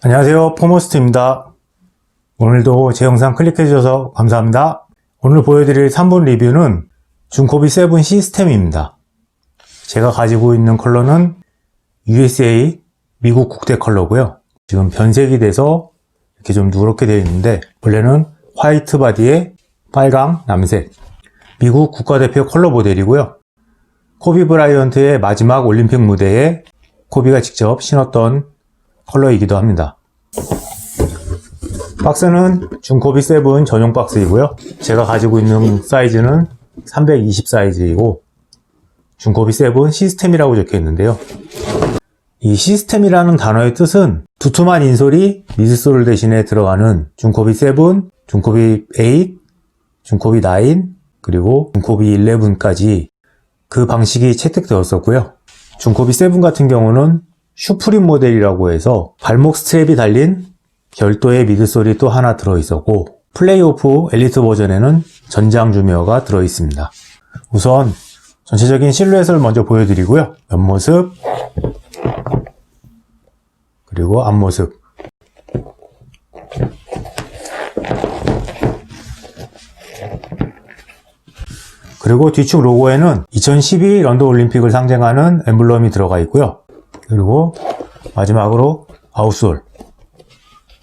안녕하세요. 포머스트입니다. 오늘도 제 영상 클릭해 주셔서 감사합니다. 오늘 보여드릴 3분 리뷰는 중코비 7 시스템입니다. 제가 가지고 있는 컬러는 USA 미국 국대 컬러고요. 지금 변색이 돼서 이렇게 좀 누렇게 되어 있는데 원래는 화이트 바디에 빨강, 남색 미국 국가대표 컬러 모델이고요. 코비 브라이언트의 마지막 올림픽 무대에 코비가 직접 신었던 컬러이기도 합니다. 박스는 중코비 7 전용 박스이고요. 제가 가지고 있는 사이즈는 320 사이즈이고 중코비 7 시스템이라고 적혀 있는데요. 이 시스템이라는 단어의 뜻은 두툼한 인솔이 미드솔 대신에 들어가는 중코비 7, 중코비 8, 중코비 9, 그리고 중코비 11까지 그 방식이 채택되었었고요. 중코비 7 같은 경우는 슈프림 모델이라고 해서 발목 스트랩이 달린 별도의 미드솔이 또 하나 들어있었고 플레이오프 엘리트 버전에는 전장 주미어가 들어있습니다. 우선 전체적인 실루엣을 먼저 보여드리고요. 옆모습 그리고 앞모습 그리고 뒤축 로고에는 2012 런던 올림픽을 상징하는 엠블럼이 들어가 있고요. 그리고 마지막으로 아웃솔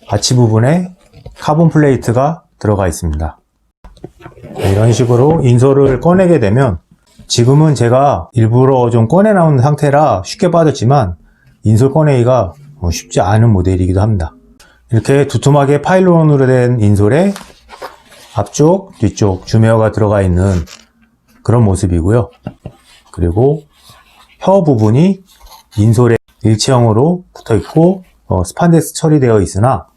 아치 부분에 카본 플레이트가 들어가 있습니다. 네, 이런 식으로 인솔을 꺼내게 되면 지금은 제가 일부러 좀 꺼내 나온 상태라 쉽게 빠졌지만 인솔 꺼내기가 뭐 쉽지 않은 모델이기도 합니다. 이렇게 두툼하게 파일론으로 된 인솔에 앞쪽, 뒤쪽 주메어가 들어가 있는 그런 모습이고요. 그리고 혀 부분이 인솔에 일체형으로 붙어 있고 어, 스판덱스 처리되어 있으나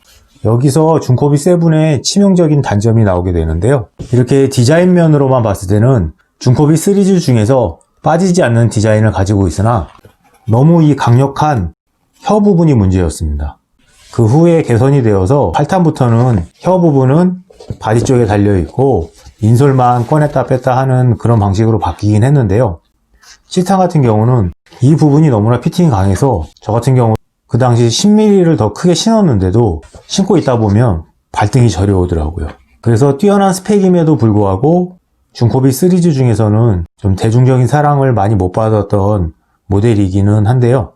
여기서 중코비 7의 치명적인 단점이 나오게 되는데요. 이렇게 디자인 면으로만 봤을 때는 중코비 시리즈 중에서 빠지지 않는 디자인을 가지고 있으나 너무 이 강력한 혀 부분이 문제였습니다. 그 후에 개선이 되어서 8탄부터는 혀 부분은 바디 쪽에 달려 있고 인솔만 꺼냈다 뺐다 하는 그런 방식으로 바뀌긴 했는데요. 7탄 같은 경우는 이 부분이 너무나 피팅이 강해서 저 같은 경우 그 당시 10mm를 더 크게 신었는데도 신고 있다 보면 발등이 저려오더라고요. 그래서 뛰어난 스펙임에도 불구하고 중코비 시리즈 중에서는 좀 대중적인 사랑을 많이 못 받았던 모델이기는 한데요.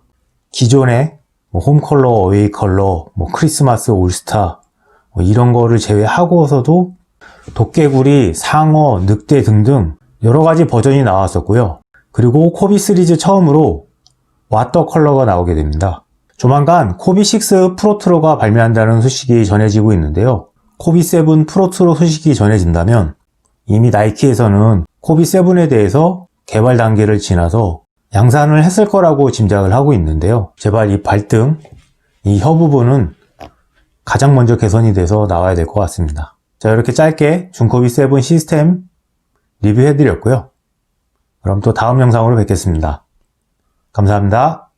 기존의 뭐 홈컬러, 어웨이 컬러, 뭐 크리스마스 올스타 뭐 이런 거를 제외하고서도 도깨구리, 상어, 늑대 등등 여러 가지 버전이 나왔었고요. 그리고 코비 시리즈 처음으로 왓더 컬러가 나오게 됩니다. 조만간 코비6 프로트로가 발매한다는 소식이 전해지고 있는데요. 코비7 프로트로 소식이 전해진다면 이미 나이키에서는 코비7에 대해서 개발 단계를 지나서 양산을 했을 거라고 짐작을 하고 있는데요. 제발 이 발등, 이 혀 부분은 가장 먼저 개선이 돼서 나와야 될 것 같습니다. 자, 이렇게 짧게 중코비7 시스템 리뷰해드렸고요. 그럼 또 다음 영상으로 뵙겠습니다. 감사합니다.